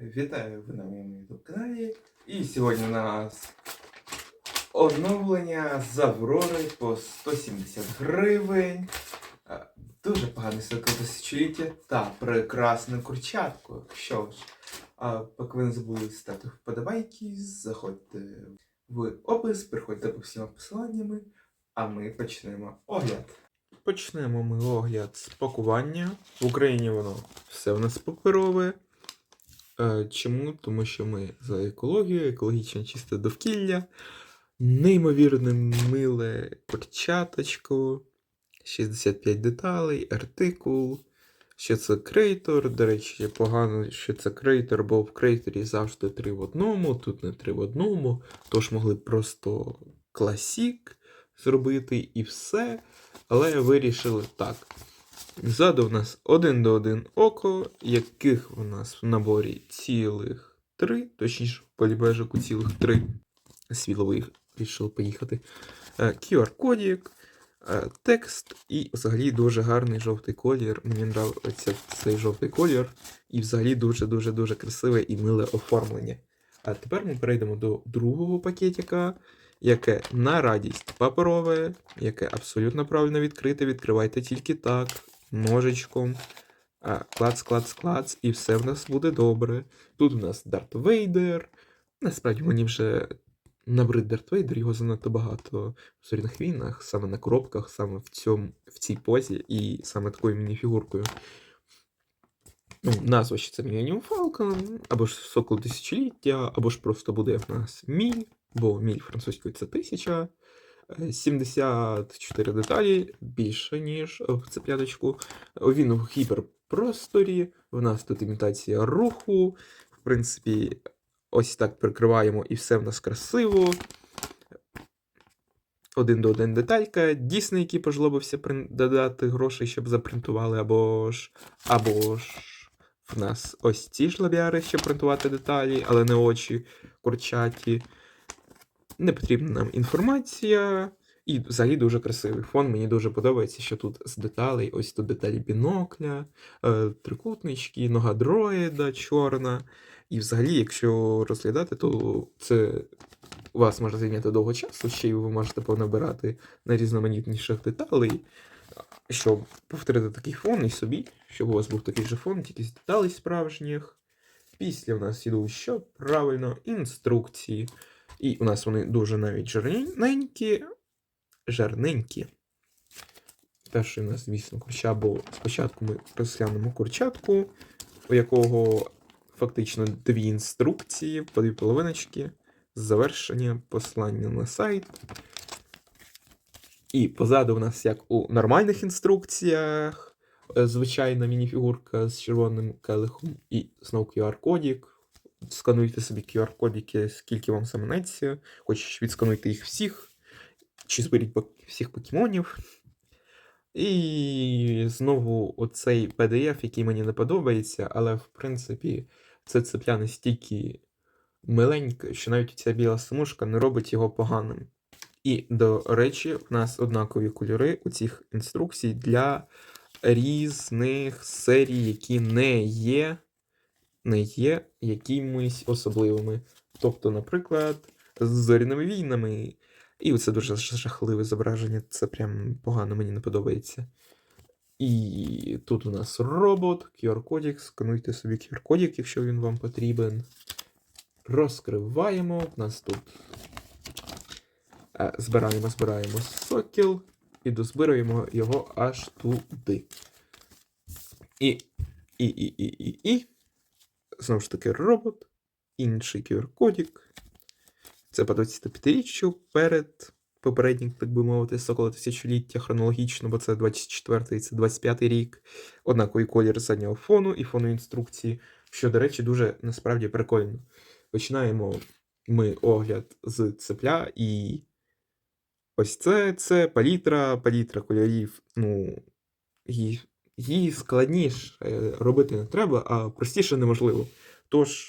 Вітаю ви на моєму youtube каналі. І сьогодні у нас оновлення з Аврори по 170 гривень. Е, Дуже поганий сокол тисячоліття та прекрасну курчатку. Що ж, поки ви не забули ставити вподобайки, заходьте в опис, переходьте по всіма посиланнями, а ми почнемо огляд. Почнемо ми огляд з пакування. В Україні воно все в нас паперове. Е, Чому? Тому що ми за екологію, екологічне чисте довкілля, неймовірне миле перчаточко, 65 деталей, артикул, що це креатор. До речі, погано, що це креатор, бо в крейторі завжди 3 в одному, тут не 3 в одному, тож могли просто класік зробити і все. Але вирішили так. Ззаду в нас один до один око, яких у нас в наборі цілих три, точніше, в полібежику цілих три. Світловий вирішив поїхати. Е, QR-кодік, е, текст і взагалі дуже гарний жовтий колір. Мені подобається цей жовтий колір. І взагалі дуже-дуже дуже красиве і миле оформлення. А тепер ми перейдемо до другого пакетика, яке на радість паперове, яке абсолютно правильно відкрите. Відкривайте тільки так ножичком. Клац, клац, клац, і все в нас буде добре. Тут у нас Дарт Вейдер. Насправді мені вже набрид Дарт Вейдер, його занадто багато в зоряних війнах, саме на коробках, саме в, цьому, в цій позі, і саме такою мініфігуркою. Ну, назва ще це Millennium Falcon, або ж Сокол Тисячоліття, або ж просто буде в нас міль, бо міль французькою це тисяча. Е, 74 деталі більше, ніж в цепляточку. Він у гіперпросторі. В нас тут імітація руху. В принципі, ось так прикриваємо і все в нас красиво. Один до один деталька. Дійсний, який пожлобився додати грошей, щоб запринтували, або ж. Або ж. В нас ось ці лабіари, щоб принтувати деталі, але не очі курчаті. Не потрібна нам інформація. І взагалі дуже красивий фон. Мені дуже подобається, що тут з деталей, ось тут деталі бінокля, е, трикутнички, нога дроїда чорна. І взагалі, якщо розглядати, то це вас може зайняти довго часу, ще й ви можете понабирати найрізноманітніших деталей, щоб повторити такий фон і собі, щоб у вас був такий же фон, тільки з деталей справжніх. Після в нас ідуть що? Правильно, інструкції. І у нас вони дуже навіть жирненькі. Жарненькі. Перший у нас, звісно, курча, бо спочатку ми розглянемо курчатку, у якого фактично дві інструкції, по дві половиночки, завершення, послання на сайт. І позаду у нас, як у нормальних інструкціях, е, звичайна мініфігурка з червоним келихом і знову QR-кодік. Скануйте собі QR-кодики, скільки вам заманеться. Хоч відскануйте їх всіх, чи зберіть всіх покемонів. І знову оцей PDF, який мені не подобається, але в принципі це цепля настільки миленьке, що навіть ця біла смужка не робить його поганим. І, до речі, в нас однакові кольори у цих інструкцій для різних серій, які не є, не є якимись особливими. Тобто, наприклад, з зоряними війнами. І це дуже жахливе зображення, це прям погано мені не подобається. І тут у нас робот, QR-кодік, скануйте собі QR-кодік, якщо він вам потрібен. Розкриваємо. У нас тут е, збираємо, збираємо сокіл і дозбираємо його аж туди. І, і, і, і, і, і. Знову ж таки, робот, інший QR-кодік. Це по 25-річчю перед попереднім, так би мовити, сокола тисячоліття хронологічно, бо це 24-й, це 25-й рік. Однаковий колір заднього фону і фону інструкції, що, до речі, дуже насправді прикольно. Починаємо ми огляд з цепля, і ось це, це палітра, палітра кольорів. Ну, її, її складніше е, робити не треба, а простіше неможливо. Тож,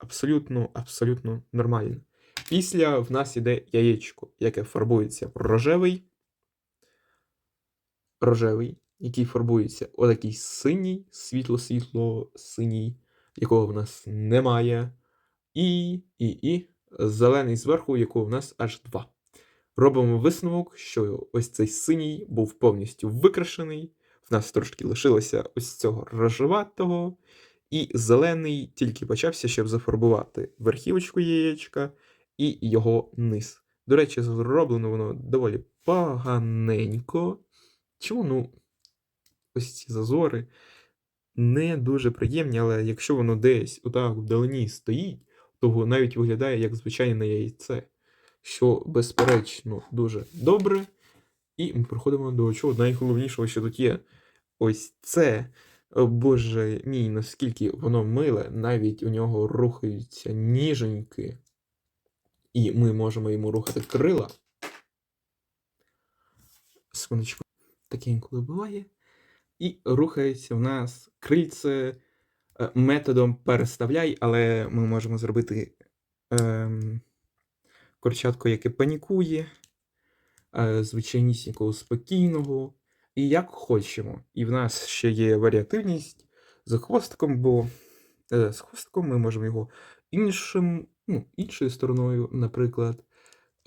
абсолютно, абсолютно нормально. Після в нас іде яєчко, яке фарбується рожевий, рожевий, який фарбується отакий синій, світло-світло синій, якого в нас немає, і, і, і зелений зверху, якого в нас аж два. Робимо висновок, що ось цей синій був повністю викрашений. В нас трошки лишилося ось цього рожеватого, і зелений тільки почався, щоб зафарбувати верхівочку яєчка і його низ. До речі, зроблено воно доволі поганенько. Чому, ну, ось ці зазори не дуже приємні, але якщо воно десь отак вдалині стоїть, то воно навіть виглядає як звичайне яйце, що, безперечно, дуже добре. І ми приходимо до чого найголовнішого, що тут є. Ось це. Боже мій, наскільки воно миле, навіть у нього рухаються ніженьки, і ми можемо йому рухати крила. Секундочку, таке інколи буває. І рухається в нас крильце е, методом переставляй, але ми можемо зробити ем, курчатко, яке панікує, е, звичайнісінького спокійного, і як хочемо. І в нас ще є варіативність з хвостиком, бо е, з хвостиком ми можемо його іншим, ну, іншою стороною, наприклад,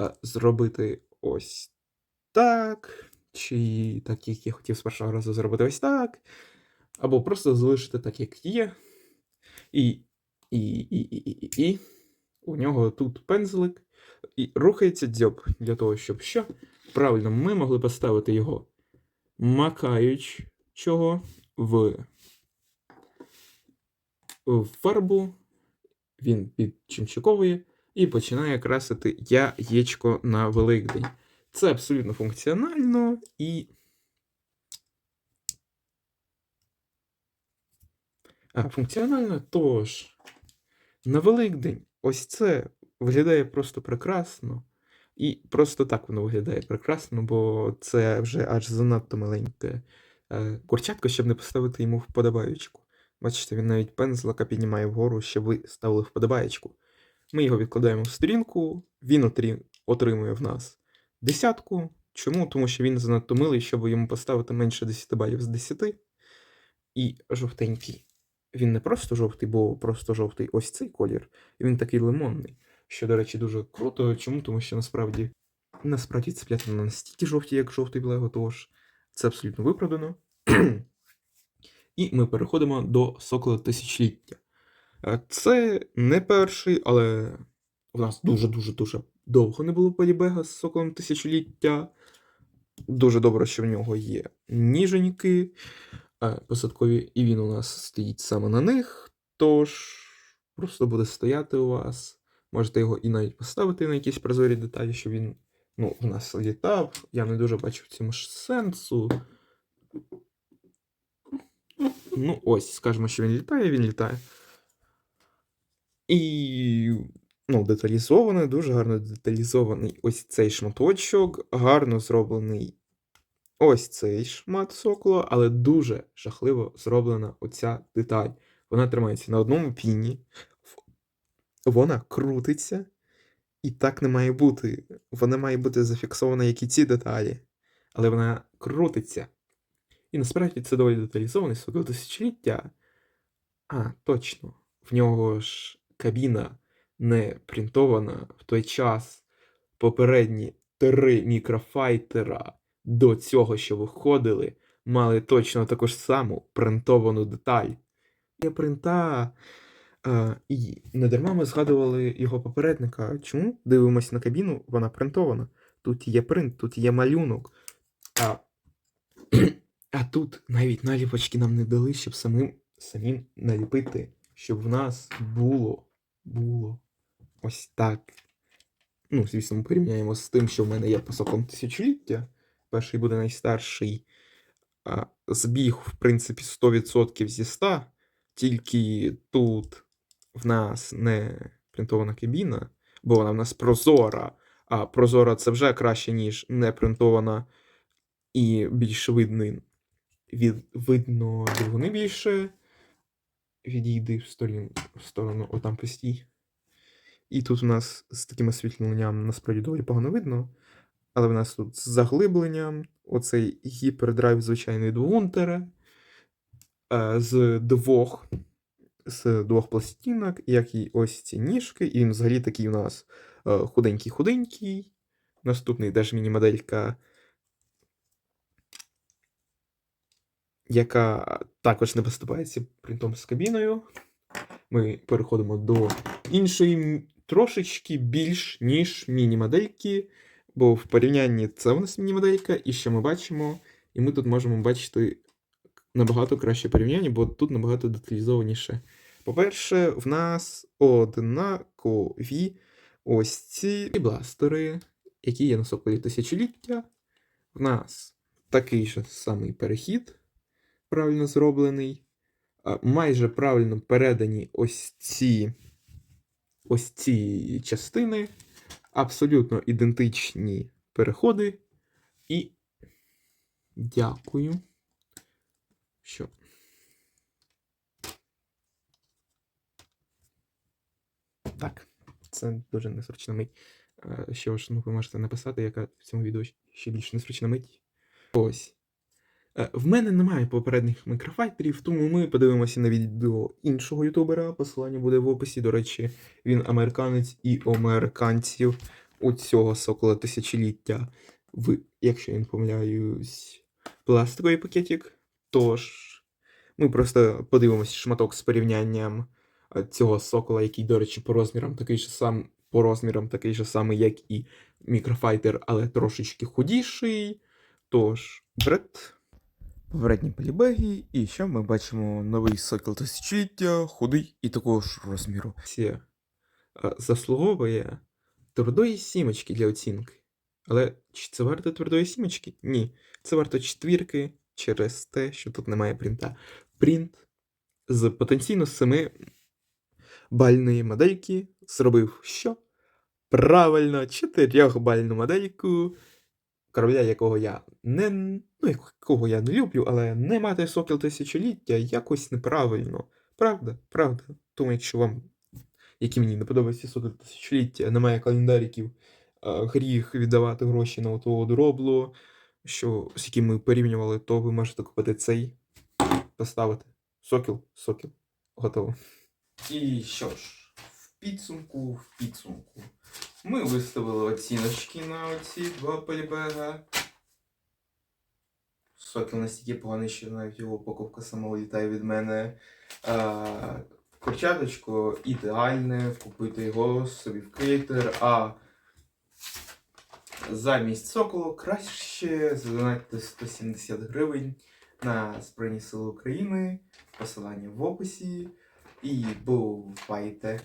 е, зробити ось так. Чи так, як я хотів з першого разу зробити ось так. Або просто залишити так, як є. І, і, і, і, і, і. У нього тут пензлик. І рухається дзьоб для того, щоб що? Правильно, ми могли поставити його макаючого в, фарбу. Він підчимчиковує і починає красити яєчко на Великдень. Це абсолютно функціонально і. А, функціонально тож. На Великдень ось це виглядає просто прекрасно. І просто так воно виглядає прекрасно, бо це вже аж занадто маленьке е, курчатко, щоб не поставити йому вподобаючку. Бачите, він навіть пензлика піднімає вгору, щоб ви ставили вподобаєчку. Ми його відкладаємо в сторінку, він отримує в нас десятку. Чому? Тому що він занадто милий, щоб йому поставити менше 10 балів з 10. І жовтенький. Він не просто жовтий, бо просто жовтий ось цей колір. Він такий лимонний. Що, до речі, дуже круто. Чому? Тому що насправді насправді цеплята не настільки жовті, як жовтий Лего, тож це абсолютно виправдано. І ми переходимо до сокола тисячоліття. Е, Це не перший, але у нас дуже-дуже дуже довго не було полібега з соколом тисячоліття. Дуже добре, що в нього є ніженьки е, посадкові, і він у нас стоїть саме на них. Тож просто буде стояти у вас. Можете його і навіть поставити на якісь прозорі деталі, щоб він ну, в нас літав. Я не дуже бачу в цьому ж сенсу. Ну, ось, скажемо, що він літає, він літає. І ну, деталізований, дуже гарно деталізований ось цей шматочок, гарно зроблений ось цей шмат сокола, але дуже жахливо зроблена оця деталь. Вона тримається на одному піні, вона крутиться, і так не має бути. Вона має бути зафіксована, як і ці деталі, але вона крутиться. І насправді це доволі деталізований сокол тисячоліття. А, точно. В нього ж кабіна не принтована в той час. Попередні три мікрофайтера до цього, що виходили, мали точно таку ж саму принтовану деталь. Є принта. І не дарма ми згадували його попередника. Чому? Дивимось на кабіну, вона принтована. Тут є принт, тут є малюнок. А, а тут навіть наліпочки нам не дали, щоб самим, самим наліпити, щоб в нас було, було ось так. Ну, звісно, ми порівняємо з тим, що в мене є по соком тисячоліття. Перший буде найстарший. А, збіг, в принципі, 100% зі 100. Тільки тут в нас не принтована кабіна, бо вона в нас прозора. А прозора це вже краще, ніж не принтована і більш видний. Від, видно двигуни більше. Відійди в сторону, в сторону, отам постій. І тут у нас з таким освітленням насправді доволі погано видно. Але в нас тут з заглибленням, оцей гіпердрайв звичайний двигун е, з двох з двох пластинок, як і ось ці ніжки, і він взагалі такий у нас е, худенький-худенький. Наступний теж міні-моделька, яка також не поступається принтом з кабіною. Ми переходимо до іншої трошечки більш, ніж міні-модельки, бо в порівнянні це у нас міні-моделька, і що ми бачимо, і ми тут можемо бачити набагато краще порівняння, бо тут набагато деталізованіше. По-перше, в нас однакові ось ці бластери, які є на соколі тисячоліття. В нас такий же самий перехід, правильно зроблений. Майже правильно передані ось ці, ось ці частини, абсолютно ідентичні переходи. І дякую. Що? Так, це дуже незручна мить. Е, Що ж, ну, ви можете написати, яка в цьому відео ще більш незручна мить. Ось. Е, В мене немає попередніх мікрофайтерів, тому ми подивимося на відео іншого ютубера. Посилання буде в описі. До речі, він американець і американців у цього сокола тисячоліття. В, якщо я не помиляюсь, пластиковий пакетик. Тож, ми просто подивимося шматок з порівнянням цього сокола, який, до речі, по розмірам такий же сам, по розмірам такий же самий, як і мікрофайтер, але трошечки худіший. Тож, бред. Попередні полібеги, і що ми бачимо новий сокол тисячоліття, худий і такого ж розміру. Заслуговує твердої сімочки для оцінки. Але чи це варто твердої сімочки? Ні. Це варто четвірки через те, що тут немає принта. Принт з потенційно 7 бальної модельки зробив що? Правильно, 4-бальну модельку, корабля, якого я не, ну, якого я не люблю, але не мати сокіл тисячоліття якось неправильно. Правда? Правда. Тому якщо вам, які мені не подобаються сокіл тисячоліття, немає календариків, гріх віддавати гроші на отого дроблу, що, з яким ми порівнювали, то ви можете купити цей, поставити. Сокіл, сокіл. Готово. І що ж, в підсумку, в підсумку. Ми виставили оціночки на оці два полібега. Сокіл настільки поганий, що навіть його упаковка сама літає від мене. Курчаточко ідеальне, купити його собі в кейтер, а замість соколу краще задонатити 170 гривень на Збройні Сили України. Посилання в описі. І бувайте!